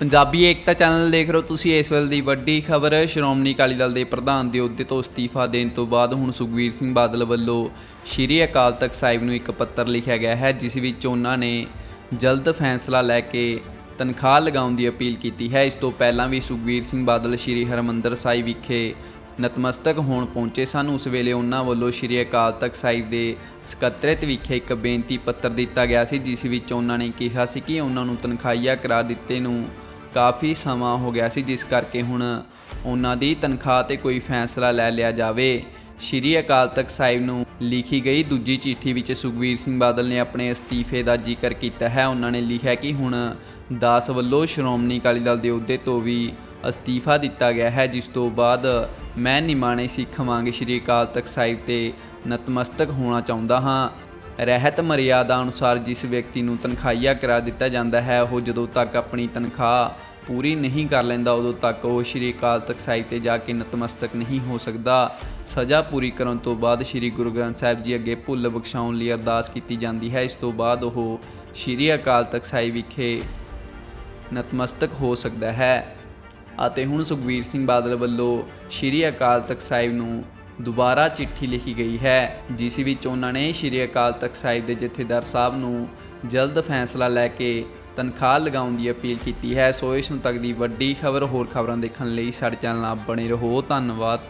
ਪੰਜਾਬੀ ਏਕਤਾ channel ਦੇਖ ਰਹੇ ਹੋ ਤੁਸੀਂ, ਇਸ ਵੇਲੇ ਦੀ ਵੱਡੀ ਖਬਰ, ਸ਼੍ਰੋਮਣੀ ਅਕਾਲੀ ਦਲ ਦੇ ਪ੍ਰਧਾਨ ਦੇ ਅਹੁਦੇ ਤੋਂ ਅਸਤੀਫਾ ਦੇਣ ਤੋਂ ਬਾਅਦ ਹੁਣ ਸੁਖਵੀਰ ਸਿੰਘ ਬਾਦਲ ਵੱਲੋਂ ਸ਼੍ਰੀ ਅਕਾਲ ਤਖਤ ਸਾਹਿਬ ਨੂੰ ਇੱਕ ਪੱਤਰ ਲਿਖਿਆ ਗਿਆ ਹੈ, ਜਿਸ ਵਿੱਚ ਉਹਨਾਂ ਨੇ ਜਲਦ ਫੈਸਲਾ ਲੈ ਕੇ ਤਨਖਾਹ ਲਗਾਉਣ ਦੀ ਅਪੀਲ ਕੀਤੀ ਹੈ। ਇਸ ਤੋਂ ਪਹਿਲਾਂ ਵੀ ਸੁਖਵੀਰ ਸਿੰਘ ਬਾਦਲ ਸ਼੍ਰੀ ਹਰਮੰਦਰ ਸਾਹਿਬ ਵਿਖੇ ਨਤਮਸਤਕ ਹੋਣ ਪਹੁੰਚੇ ਸਨ। ਉਸ ਵੇਲੇ ਉਹਨਾਂ ਵੱਲੋਂ ਸ਼੍ਰੀ ਅਕਾਲ ਤਖਤ ਸਾਹਿਬ ਦੇ ਸਕੱਤਰੇਤ ਵਿਖੇ ਇੱਕ ਬੇਨਤੀ ਪੱਤਰ ਦਿੱਤਾ ਗਿਆ ਸੀ, ਜਿਸ ਵਿੱਚ ਉਹਨਾਂ ਨੇ ਕਿਹਾ ਸੀ ਕਿ ਉਹਨਾਂ ਨੂੰ ਤਨਖਾਹੀਆ ਕਰਾ ਦਿੱਤੇ ਨੂੰ ਕਾਫੀ ਸਮਾਂ ਹੋ ਗਿਆ ਸੀ, ਜਿਸ ਕਰਕੇ ਹੁਣ ਉਹਨਾਂ ਦੀ ਤਨਖਾਹ ਤੇ ਕੋਈ ਫੈਸਲਾ ਲੈ ਲਿਆ ਜਾਵੇ। ਸ਼੍ਰੀ ਅਕਾਲ ਤਖਤ ਸਾਹਿਬ ਨੂੰ ਲਿਖੀ ਗਈ ਦੂਜੀ ਚਿੱਠੀ ਵਿੱਚ ਸੁਖਵੀਰ ਸਿੰਘ ਬਾਦਲ ਨੇ ਆਪਣੇ ਅਸਤੀਫੇ ਦਾ ਜ਼ਿਕਰ ਕੀਤਾ ਹੈ। ਉਹਨਾਂ ਨੇ ਲਿਖਿਆ ਕਿ ਹੁਣ ਦਾਸ ਵੱਲੋਂ ਸ਼੍ਰੋਮਣੀ ਅਕਾਲੀ ਦਲ ਦੇ ਅਹੁਦੇ ਤੋਂ ਵੀ ਅਸਤੀਫਾ ਦਿੱਤਾ ਗਿਆ ਹੈ, ਜਿਸ ਤੋਂ ਬਾਅਦ ਮੈਂ ਨਿਮਾਣੇ ਸਿੱਖ ਵਾਂਗ ਸ਼੍ਰੀ ਅਕਾਲ ਤਖਤ ਸਾਹਿਬ ਤੇ ਨਤਮਸਤਕ ਹੋਣਾ ਚਾਹੁੰਦਾ ਹਾਂ। ਰਹਿਤ ਮਰਿਆਦਾ ਅਨੁਸਾਰ ਜਿਸ ਵਿਅਕਤੀ ਨੂੰ ਤਨਖਾਹੀਆ ਕਰਾ ਦਿੱਤਾ ਜਾਂਦਾ ਹੈ, ਉਹ ਜਦੋਂ ਤੱਕ ਆਪਣੀ ਤਨਖਾਹ ਪੂਰੀ ਨਹੀਂ ਕਰ ਲੈਂਦਾ, ਉਦੋਂ ਤੱਕ ਉਹ ਸ਼੍ਰੀ ਅਕਾਲ ਤਖਤ ਸਾਹਿਬ ਤੇ ਜਾ ਕੇ ਨਤਮਸਤਕ ਨਹੀਂ ਹੋ ਸਕਦਾ। ਸਜ਼ਾ ਪੂਰੀ ਕਰਨ ਤੋਂ ਬਾਅਦ ਸ਼੍ਰੀ ਗੁਰੂ ਗ੍ਰੰਥ ਸਾਹਿਬ ਜੀ ਅੱਗੇ ਭੁੱਲ ਬਖਸ਼ਾਉਣ ਲਈ ਅਰਦਾਸ ਕੀਤੀ ਜਾਂਦੀ ਹੈ। ਇਸ ਤੋਂ ਬਾਅਦ ਉਹ ਸ਼੍ਰੀ ਅਕਾਲ ਤਖਤ ਸਾਹਿਬ ਵਿਖੇ ਨਤਮਸਤਕ ਹੋ ਸਕਦਾ ਹੈ। ਅਤੇ ਹੁਣ ਸੁਖਵੀਰ ਸਿੰਘ ਬਾਦਲ ਵੱਲੋਂ ਸ਼੍ਰੀ ਅਕਾਲ ਤਖਤ ਸਾਹਿਬ ਨੂੰ ਦੁਬਾਰਾ ਚਿੱਠੀ ਲਿਖੀ ਗਈ ਹੈ, ਜਿਸ ਵਿੱਚ ਉਹਨਾਂ ਨੇ ਸ਼੍ਰੀ ਅਕਾਲ ਤਖਤ ਸਾਹਿਬ ਦੇ ਜਥੇਦਾਰ ਸਾਹਿਬ ਨੂੰ ਜਲਦ ਫੈਸਲਾ ਲੈ ਕੇ ਤਨਖਾਹ ਲਗਾਉਣ ਦੀ ਅਪੀਲ ਕੀਤੀ ਹੈ। ਸੋ ਇਸ ਨੂੰ ਤੱਕ ਦੀ ਵੱਡੀ ਖਬਰ ਹੋਰ ਖਬਰਾਂ ਦੇਖਣ ਲਈ ਸਾਡੇ ਚੈਨਲ ਨਾਲ ਬਣੇ ਰਹੋ। ਧੰਨਵਾਦ।